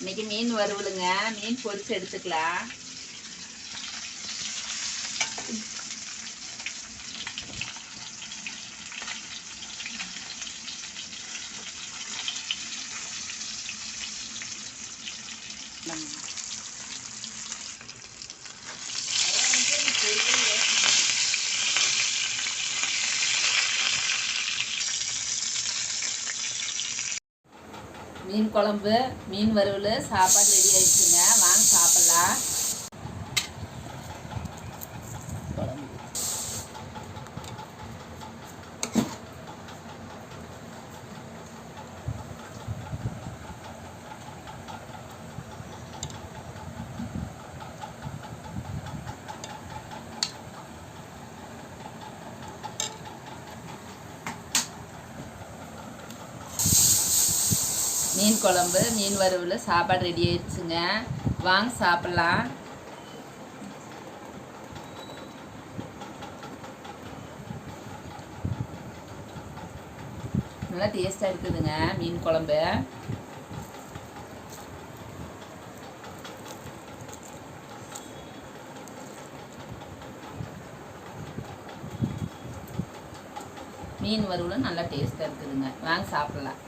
இன்னைக்கு மீன் வறுவலுங்க மீன் பொரிச்சு எடுத்துக்கலாம். மீன் குழம்பு மீன் வறுவல் சாப்பாடு ரெடி ஆயிடுச்சுங்க. வாங்க சாப்பிட்லாம். மீன் குழம்பு மீன் வறுவல் சாப்பாடு ரெடி ஆயிடுச்சுங்க. வாங்க சாப்பிட்லாம். நல்லா டேஸ்ட்டாக இருக்குதுங்க மீன் குழம்பு. மீன் வறுவலும் நல்லா டேஸ்ட்டாக இருக்குதுங்க. வாங்க சாப்பிட்லாம்.